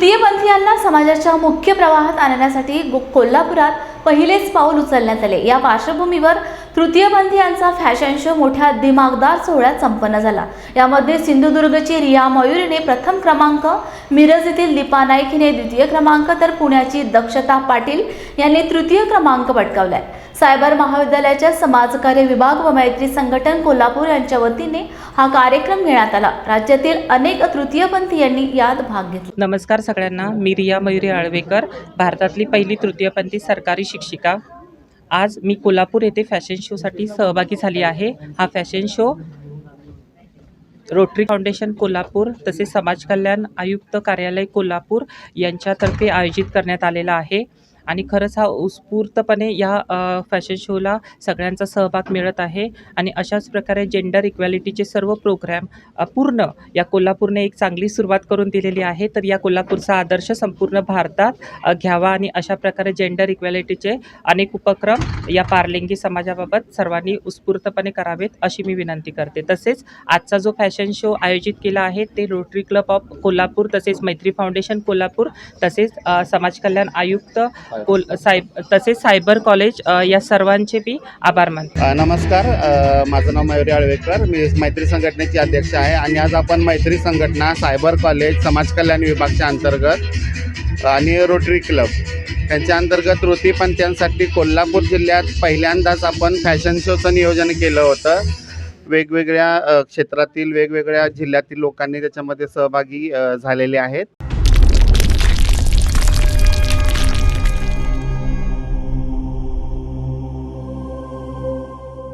तृतीयपंथीयांना समाजाच्या मुख्य प्रवाहात आणण्यासाठी गो- कोल्हापुरात पहिलेच पाऊल उचलण्यात आले. या पार्श्वभूमीवर तृतीयपंथीयांचा फॅशन शो मोठ्या दिमागदार सोहळ्यात संपन्न झाला. यामध्ये सिंधुदुर्गची रिया मयूरीने प्रथम क्रमांक मिरज येथील दीपा नाईक हिने द्वितीय क्रमांक तर पुण्याची दक्षता पाटील यांनी तृतीय क्रमांक पटकावलाय. सायबर महाविद्यालयाच्या समाजकार्य विभाग व मैत्री संघटन कोल्हापूर यांच्या वतीने हा कार्यक्रम घेण्यात आला. राज्यातील अनेक तृतीयपंथीयांनी यात भाग घेतला. नमस्कार सगळ्यांना. मी रिया मयुरी आळवेकर भारतातली पहिली तृतीयपंथी सरकारी शिक्षिका. आज मी कोल्हापूर येथे फॅशन शोसाठी सहभागी झाली आहे. हा fashion show Rotary foundation Kolhapur तसेच समाज कल्याण आयुक्त कार्यालय कोल्हापूर यांच्यातर्फे आयोजित करण्यात आलेला आहे. आणि खरंच हा उत्स्फूर्तपणे या फॅशन शोला सगळ्यांचा सहभाग मिळत आहे. आणि अशाच प्रकारे जेंडर इक्वॅलिटीचे सर्व प्रोग्रॅम पूर्ण या कोल्हापूरने एक चांगली सुरुवात करून दिलेली आहे. तर या कोल्हापूरचा आदर्श संपूर्ण भारतात घ्यावा आणि अशा प्रकारे जेंडर इक्वॅलिटीचे अनेक उपक्रम या पारलिंगी समाजाबाबत सर्वांनी उत्स्फूर्तपणे करावेत अशी मी विनंती करते. तसेच आजचा जो फॅशन शो आयोजित केला आहे ते रोटरी क्लब ऑफ कोल्हापूर तसेच मैत्री फाउंडेशन कोल्हापूर तसेच समाज कल्याण आयुक्त कोल सायब तसेच सायबर कॉलेज या सर्वांचे मी आभार मानतो. नमस्कार. माझं नाव मयुरी आळवेकर. मी मैत्री संघटनेची अध्यक्ष आहे आणि आज आपण मैत्री संघटना सायबर कॉलेज समाज कल्याण विभागच्या अंतर्गत आणि रोटरी क्लब त्यांच्या अंतर्गत रोटीपंथ्यांसाठी कोल्हापूर जिल्ह्यात पहिल्यांदाच आपण फॅशन शोचं नियोजन केलं होतं. वेगवेगळ्या क्षेत्रातील वेगवेगळ्या जिल्ह्यातील लोकांनी त्याच्यामध्ये सहभागी झालेले आहेत.